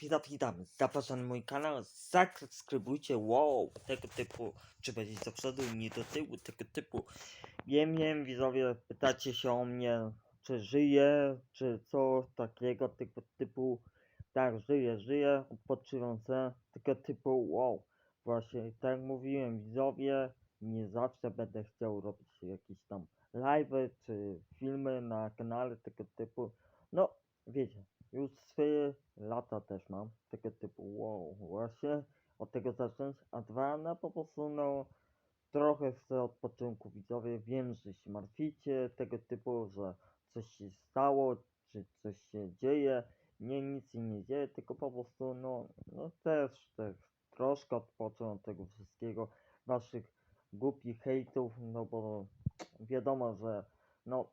Witam, witam. Zapraszam na mój kanał. Zasubskrybujcie. Wow, tego typu. Czy będzie do przodu, nie do tyłu, tego typu. Wiem, wiem, widzowie, pytacie się o mnie, czy żyję, czy coś takiego, tego typu. Tak, żyję, żyję, odpoczywam tego typu. Wow, właśnie, tak jak mówiłem, widzowie, nie zawsze będę chciał robić jakieś tam live'y, czy filmy na kanale tego typu. No, wiecie, już swoje lata też mam, tego typu, wow, właśnie od tego zacząć, a dwa, no po prostu, no, trochę chcę odpoczynku, widzowie, wiem, że się martwicie, tego typu, że coś się stało, czy coś się dzieje, nie, nic się nie dzieje, tylko po prostu, no, no też, też troszkę odpocząć od tego wszystkiego, waszych głupich hejtów, no bo wiadomo, że, no,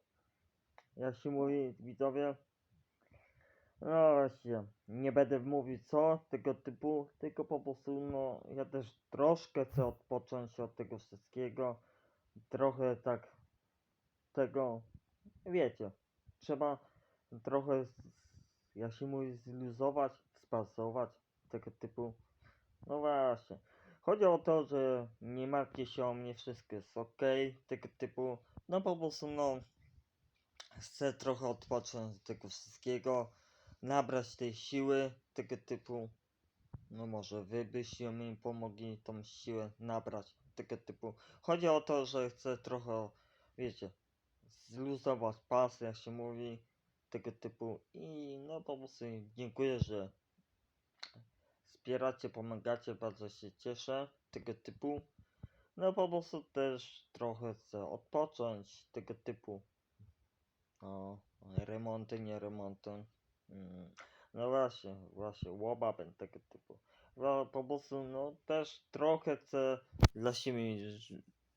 jak się mówi, widzowie, no właśnie, nie będę mówił co, tego typu, tylko po prostu, no, ja też troszkę chcę odpocząć od tego wszystkiego, trochę tak, tego, wiecie, trzeba trochę, jak się mówi, zluzować, spasować, tego typu, no właśnie. Chodzi o to, że nie martwcie się o mnie, wszystko jest ok, tego typu, no po prostu, no, chcę trochę odpocząć od tego wszystkiego, nabrać tej siły, tego typu, no może wy byście mi pomogli tą siłę nabrać, tego typu. Chodzi o to, że chcę trochę, wiecie, zluzować pas, jak się mówi, tego typu i no po prostu dziękuję, że wspieracie, pomagacie, bardzo się cieszę, tego typu. No po prostu też trochę chcę odpocząć, tego typu. O, remonty, nie remonty. Mm. No właśnie, właśnie, łobabem tego typu. No po prostu, no też trochę chcę dla siebie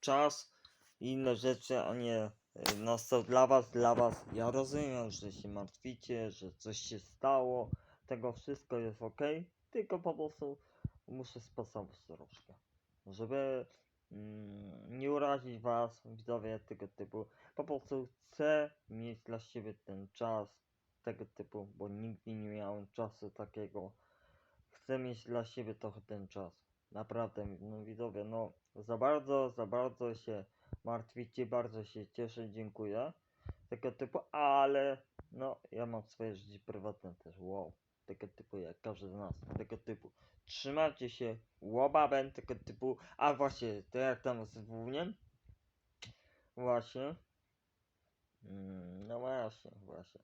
czas i inne rzeczy, a nie y, no co dla was, dla was. Ja rozumiem, że się martwicie, że coś się stało, tego wszystko jest ok, tylko po prostu muszę spasować troszkę, żeby mm, nie urazić was, widzowie tego typu. Po prostu chcę mieć dla siebie ten czas tego typu, bo nigdy nie miałem czasu takiego. Chcę mieć dla siebie trochę ten czas. Naprawdę, no widzowie, no za bardzo, za bardzo się martwicie, bardzo się cieszę, dziękuję. Tego typu, ale no ja mam swoje życie prywatne też, wow. Tego typu jak każdy z nas, tego typu. Trzymajcie się, łobabem tego typu, a właśnie, to jak tam z Wuniem? Właśnie. Mm, No właśnie, właśnie.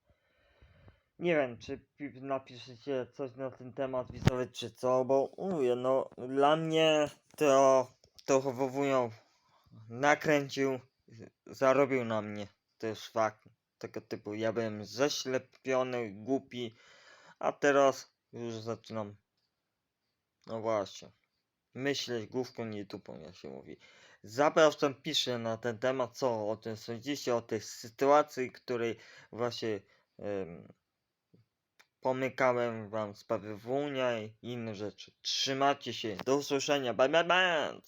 Nie wiem, czy pi- napiszecie coś na ten temat, widzowie, czy co, bo mówię, no dla mnie to to Wowunio nakręcił, zarobił na mnie, to jest fakt, tego typu, ja byłem zaślepiony, głupi, a teraz już zaczynam, no właśnie, myśleć główką, nie tupą, jak się mówi. Zapraszam, piszę na ten temat, co o tym sądzicie, o tej sytuacji, której właśnie em, pomykałem wam sprawy Wunia i inne rzeczy. Trzymajcie się, do usłyszenia, bye bye bye!